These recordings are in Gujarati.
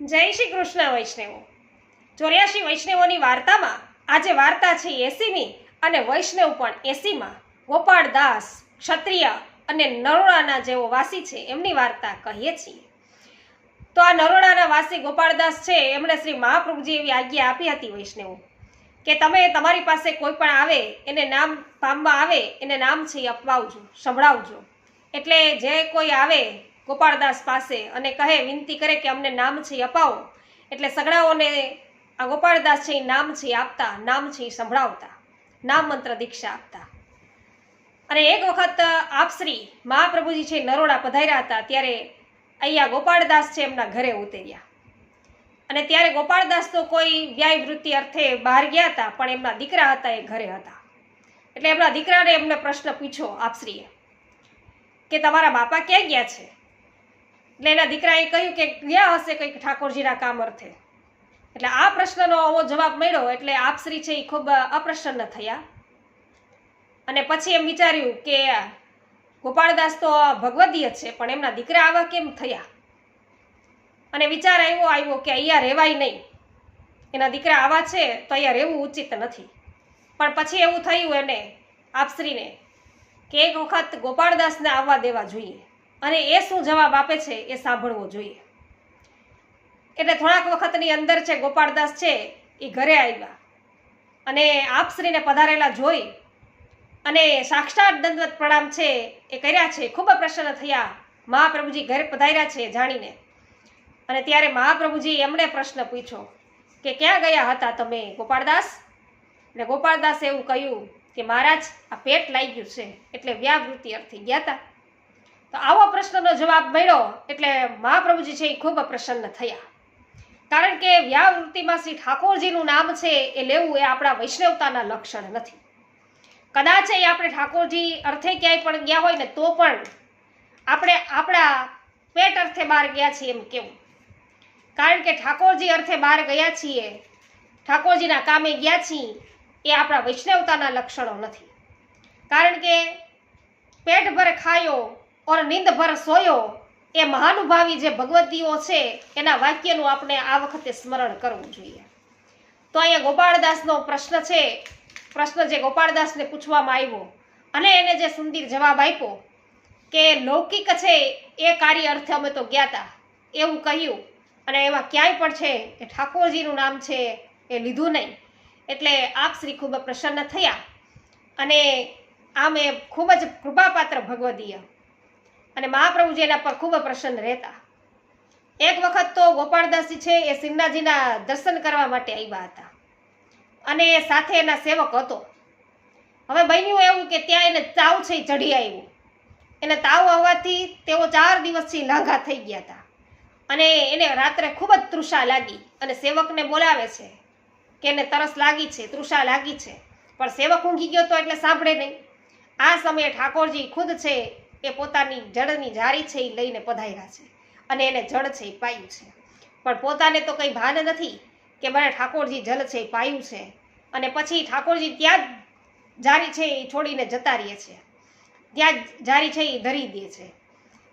જય શ્રી કૃષ્ણ વૈષ્ણવો. ચોર્યાસી વૈષ્ણવોની વાર્તામાં આજે વાર્તા છે એસીમી અને વૈષ્ણવ પણ એસીમાં. ગોપાળ દાસ ક્ષત્રિય અને નરોડાના જેવો વાસી છે એમની વાર્તા કહીએ છીએ. તો આ નરોડાના વાસી ગોપાળદાસ છે એમણે શ્રી મહાપ્રભુજી એવી આજ્ઞા આપી હતી વૈષ્ણવો, કે તમે તમારી પાસે કોઈ પણ આવે, એને નામ પામવા આવે, એને નામ છે એ અપવાવજો, સંભળાવજો. એટલે જે કોઈ આવે ગોપાળદાસ પાસે અને કહે, વિનંતી કરે કે અમને નામ છે અપાવો. એટલે સગડાઓને આ ગોપાળદાસ છે એ નામ છે આપતા, નામ છે એ સંભળાવતા, નામ મંત્ર દીક્ષા આપતા. અને એક વખત આપશ્રી મહાપ્રભુજી છે નરોડા પધાર્યા હતા, ત્યારે અહીંયા ગોપાળદાસ છે એમના ઘરે ઉતર્યા. અને ત્યારે ગોપાળદાસ તો કોઈ વ્યાય વૃત્તિ અર્થે બહાર ગયા હતા, પણ એમના દીકરા હતા એ ઘરે હતા. એટલે એમના દીકરાને એમને પ્રશ્ન પૂછ્યો આપશ્રીએ કે તમારા બાપા ક્યાં ગયા છે? એટલે એના દીકરાએ કહ્યું કે ગયા હશે કંઈક ઠાકોરજીના કામ અર્થે. એટલે આ પ્રશ્નનો આવો જવાબ મળ્યો એટલે આપશ્રી છે એ ખૂબ અપ્રસન્ન થયા. અને પછી એમ વિચાર્યું કે ગોપાળદાસ તો ભગવદીય છે, પણ એમના દીકરા આવા કેમ થયા? અને વિચાર આવ્યો આવ્યો કે અહીંયા રહેવાય નહીં. એના દીકરા આવા છે તો અહીંયા રહેવું ઉચિત નથી. પણ પછી એવું થયું એને આપશ્રીને કે એક વખત ગોપાળદાસને આવવા દેવા જોઈએ. અને એ શું જવાબ આપે છે એ સાંભળવો જોઈએ. એટલે થોડાક વખતની અંદર છે ગોપાળદાસ છે એ ઘરે આવ્યા અને આપશ્રીને પધારેલા જોઈ અને સાક્ષાત દંડવત પ્રણામ છે એ કર્યા છે. ખૂબ પ્રસન્ન થયા. મહાપ્રભુજી ઘરે પધાર્યા છે જાણીને. અને ત્યારે મહાપ્રભુજી એમણે પ્રશ્ન પૂછ્યો કે ક્યાં ગયા હતા તમે ગોપાળદાસ? એટલે ગોપાળદાસે એવું કહ્યું કે મહારાજ, આ પેટ લાગ્યું છે. એટલે વ્યાવૃત્તિ અર્થે ગયા હતા. તો આવો પ્રશ્નનો જવાબ મળ્યો એટલે મહાપ્રભુજી છે એ ખૂબ પ્રસન્ન થયા. કારણ કે વ્યાવૃત્તિમાં શ્રી ઠાકોરજીનું નામ છે એ લેવું એ આપણા વૈષ્ણવતાના લક્ષણ નથી. કદાચ એ આપણે ઠાકોરજી અર્થે ક્યાંય પણ ગયા હોય ને તો પણ આપણે આપણા પેટ અર્થે બહાર ગયા છીએ એમ કેવું. કારણ કે ઠાકોરજી અર્થે બહાર ગયા છીએ, ઠાકોરજીના કામે ગયા છીએ એ આપણા વૈષ્ણવતાના લક્ષણો નથી. કારણ કે પેટ ભર ખાયો ઓર નિંદભર સોયો એ મહાનુભાવી જે ભગવતીઓ છે, એના વાક્યનું આપણે આ વખતે સ્મરણ કરવું જોઈએ. તો અહીંયા ગોપાળદાસનો પ્રશ્ન છે, પ્રશ્ન જે ગોપાળદાસને પૂછવામાં આવ્યો. અને એને જે સુંદર જવાબ આપ્યો કે લૌકિક છે, એ કાર્ય અર્થે અમે તો ગયા હતા એવું કહ્યું. અને એમાં ક્યાંય પણ છે કે ઠાકોરજીનું નામ છે, એ લીધું નહીં. એટલે આપ શ્રી ખૂબ પ્રસન્ન થયા. અને આમ એ ખૂબ જ કૃપાપાત્ર ભગવદીય. અને મહાપ્રભુજી એના પર ખૂબ પ્રસન્ન રહેતા. એક વખત તો ગોપાળદાસજી છે એ સિંગનાજીના દર્શન કરવા માટે આવ્યા હતા. અને સાથે એના સેવક હતો. હવે બન્યું એવું કે ત્યાં એને તાવ છે ચઢી આવ્યું. એને તાવ આવવાથી તેઓ ચાર દિવસથી લાંઘા થઈ ગયા હતા. અને એને રાત્રે ખૂબ જ તૃષા લાગી અને સેવકને બોલાવે છે કે એને તરસ લાગી છે, તૃષા લાગી છે. પણ સેવક ઊંઘી ગયો તો એટલે સાંભળે નહીં. આ સમયે ઠાકોરજી ખુદ છે એ પોતાની જળની જારી છે એ લઈને પધાર્યા છે અને એને જળ છે એ પાયું છે. પણ પોતાને તો કંઈ ભાન નથી કે મને ઠાકોરજી જલ છે એ પાયું છે અને પછી ઠાકોરજી ત્યાં જ જારી છે એ છોડીને જતા રહીએ છે. ત્યાં જ જારી છે એ ધરી દે છે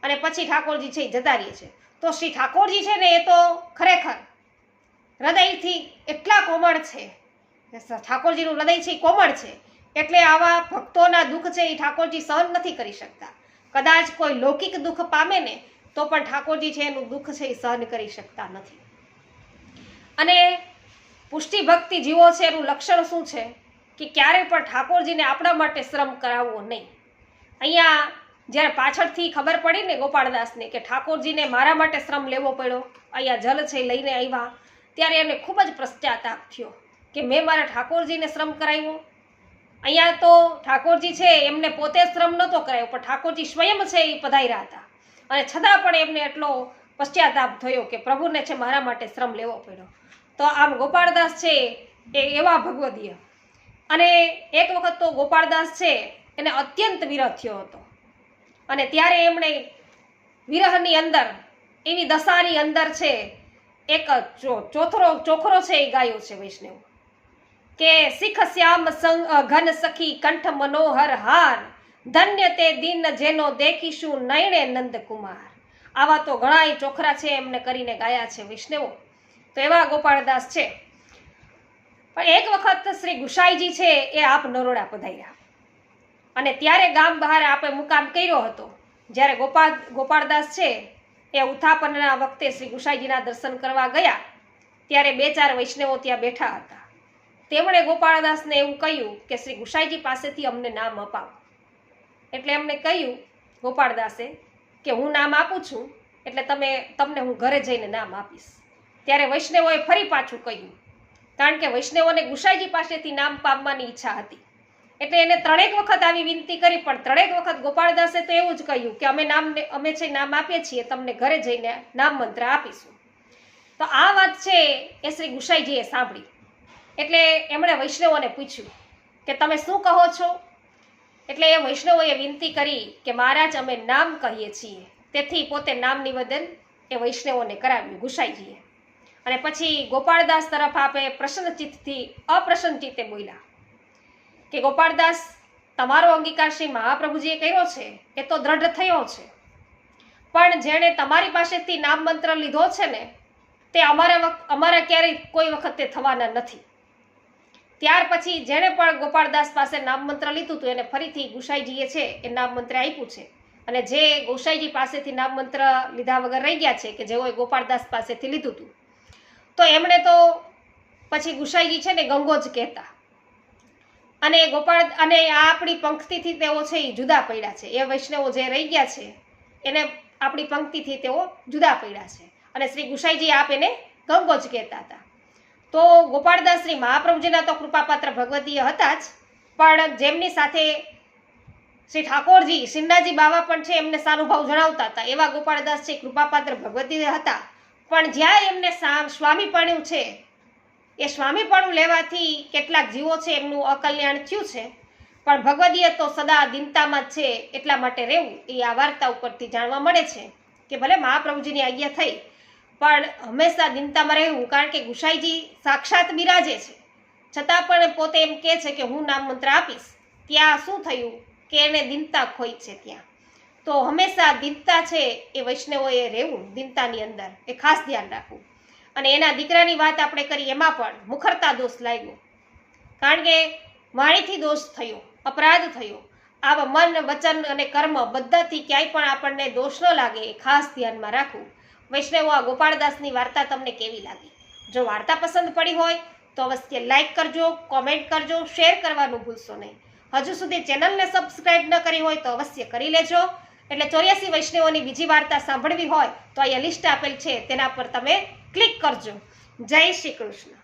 અને પછી ઠાકોરજી છે એ જતા રહે છે. તો શ્રી ઠાકોરજી છે ને એ તો ખરેખર હૃદયથી એટલા કોમળ છે. ઠાકોરજીનું હૃદય છે એ કોમળ છે. એટલે આવા ભક્તોના દુઃખ છે એ ઠાકોરજી સહન નથી કરી શકતા. કદાચ કોઈ લૌકિક દુઃખ પામે ને, તો પણ ઠાકોરજી છે એનું દુઃખ છે એ સહન કરી શકતા નથી. અને પુષ્ટિ ભક્તિ જીવો છે એનું લક્ષણ શું છે? કે ક્યારેય પણ ઠાકોરજીને આપણા માટે શ્રમ કરાવવો નહીં. અહીંયા જ્યારે પાછળથી ખબર પડી ને ગોપાળદાસને કે ઠાકોરજીને મારા માટે શ્રમ લેવો પડ્યો, અહીંયા જલ છે લઈને આવ્યા, ત્યારે એને ખૂબ જ પશ્ચાતાપ થયો કે મેં મારા ઠાકોરજીને શ્રમ કરાવ્યો? અહીંયા તો ઠાકોરજી છે, એમને પોતે શ્રમ નહોતો કરાયો, પણ ઠાકોરજી સ્વયં છે એ પધાર્યા હતા. અને છતાં પણ એમને એટલો પશ્ચાતાપ થયો કે પ્રભુને છે મારા માટે શ્રમ લેવો પડ્યો. તો આમ ગોપાળદાસ છે એ એવા ભગવદીય. અને એક વખત તો ગોપાળદાસ છે, એને અત્યંત વિરહ થયો હતો. અને ત્યારે એમણે વિરહની અંદર, એવી દશાની અંદર છે, એક ચોથરો, ચોખરો છે એ ગાયો છે વૈષ્ણવ. કે શીખ શ્યામ સંગ ઘન સખી કંઠ મનોહર હાર, ધન્ય તે દિન જેનો દેખીશું નયણે નંદકુમાર આવા તો ઘણાય ચોખરા છે એમને કરીને ગાયા છે વૈષ્ણવો તો એવા ગોપાળદાસ છે. પણ એક વખત શ્રી ગુસાઈજી છે એ આપ નરોડા પધાર્યા. અને ત્યારે ગામ બહાર આપે મુકામ કર્યો હતો. જ્યારે ગોપાલ ગોપાળદાસ છે એ ઉત્થાપનના વખતે શ્રી ગુસાઈજીના દર્શન કરવા ગયા. ત્યારે બે ચાર વૈષ્ણવો ત્યાં બેઠા હતા. તેમણે ગોપાળદાસને એવું કહ્યું કે શ્રી ગુસાઈજી પાસેથી અમને નામ અપાવ. એટલે એમને કહ્યું, ગોપાળદાસે, કે હું નામ આપું છું, એટલે તમે, તમને હું ઘરે જઈને નામ આપીશ. ત્યારે વૈષ્ણવોએ ફરી પાછું કહ્યું, કારણ કે વૈષ્ણવોને ગુસાઈજી પાસેથી નામ પામવાની ઈચ્છા હતી. એટલે એને ત્રણેક વખત આવી વિનંતી કરી, પણ ત્રણેક વખત ગોપાળદાસે તો એવું જ કહ્યું કે અમે નામ અમે છે નામ આપીએ છીએ, તમને ઘરે જઈને નામ મંત્ર આપીશું. તો આ વાત છે એ શ્રી ગુસાઈજીએ સાંભળી. એટલે એમણે વૈષ્ણવોને પૂછ્યું કે તમે શું કહો છો? એટલે એ વૈષ્ણવોએ વિનંતી કરી કે મહારાજ, અમે નામ કહીએ છીએ. તેથી પોતે નામ નિવેદન એ વૈષ્ણવોને કરાવ્યું ગુસાઈજીએ અને પછી ગોપાળદાસ તરફ આપે પ્રસન્નચિત્તથી અપ્રસન્નચિત્તે અપ્રસન્ન બોલ્યા કે ગોપાળદાસ, તમારો અંગીકાર શ્રી મહાપ્રભુજીએ કર્યો છે, એ તો દ્રઢ થયો છે. પણ જેણે તમારી પાસેથી નામ મંત્ર લીધો છે ને, તે અમારા વખત અમારા ક્યારેય કોઈ વખતે થવાના નથી. ત્યાર પછી જેણે પણ ગોપાળદાસ પાસે નામમંત્ર લીધું હતું એને ફરીથી ગુસાઈજીએ છે એ નામ મંત્ર આપ્યું છે. અને જે ગોસાઈજી પાસેથી નામમંત્ર લીધા વગર રહી ગયા છે કે જેઓએ ગોપાળદાસ પાસેથી લીધું હતું. તો એમણે તો પછી ગુસાઈજી છે ને ગંગો જ કહેતા. અને ગોપાળ અને આ આપણી પંક્તિથી તેઓ છે એ જુદા પડ્યા છે. એ વૈષ્ણવો જે રહી ગયા છે, એને આપણી પંક્તિથી તેઓ જુદા પડ્યા છે. અને શ્રી ગુસાઈજી આપ એને ગંગો જ કહેતા હતા. તો ગોપાળદાસ શ્રી મહાપ્રભુજીના તો કૃપાપાત્ર ભગવતીય હતા જ. પણ જેમની સાથે શ્રી ઠાકોરજી સિંડાજી બાવા પણ છે, એમને સારું ભાવ જણાવતા હતા. એવા ગોપાળદાસ છે, કૃપાપાત્ર ભગવતી હતા. પણ જ્યાં એમને સ્વામીપણું છે, એ સ્વામીપણું લેવાથી કેટલાક જીવો છે, એમનું અકલ્યાણ થયું છે. પણ ભગવદીય તો સદા દિનતામાં જ છે, એટલા માટે રહેવું એ આ વાર્તા ઉપરથી જાણવા મળે છે કે ભલે મહાપ્રભુજીની આજ્ઞા થઈ પણ હંમેશા દિનતામાં રહેવું, કારણ કે ગુસાઈજી સાક્ષાત બિરાજે છે. છતાં પણ પોતે એમ કહે છે કે હું નામ મંત્ર આપીશ. ત્યાં શું થયું કે એને દિનતા ખોઈ છે ત્યાં. તો હંમેશા દિનતા છે એ વૈષ્ણવોએ રહેવું, દિનતાની અંદર. એ ખાસ ધ્યાન રાખવું. અને એના દીકરાની વાત આપણે કરી, એમાં પણ મુખરતા દોષ લાગ્યો. કારણ કે વાણીથી દોષ થયો, અપરાધ થયો. આવા મન, વચન અને કર્મ બધાથી ક્યાંય પણ આપણને દોષ ન લાગે એ ખાસ ધ્યાનમાં રાખવું. વૈષ્ણવો આ ગોપાળદાસની વાર્તા તમને કેવી લાગી? જો વાર્તા પસંદ પડી હોય, તો અવશ્ય લાઇક કરજો કોમેન્ટ કરજો શેર કરવાનું ભૂલશો નહીં. હજુ સુધી ચેનલને સબસ્ક્રાઇબ ન કરી હોય, તો અવશ્ય કરી લેજો. એટલે ચોર્યાસી વૈષ્ણવોની બીજી વાર્તા સાંભળવી હોય, તો અહીંયા લિસ્ટ આપેલ છે, તેના પર તમે ક્લિક કરજો. જય શ્રી કૃષ્ણ.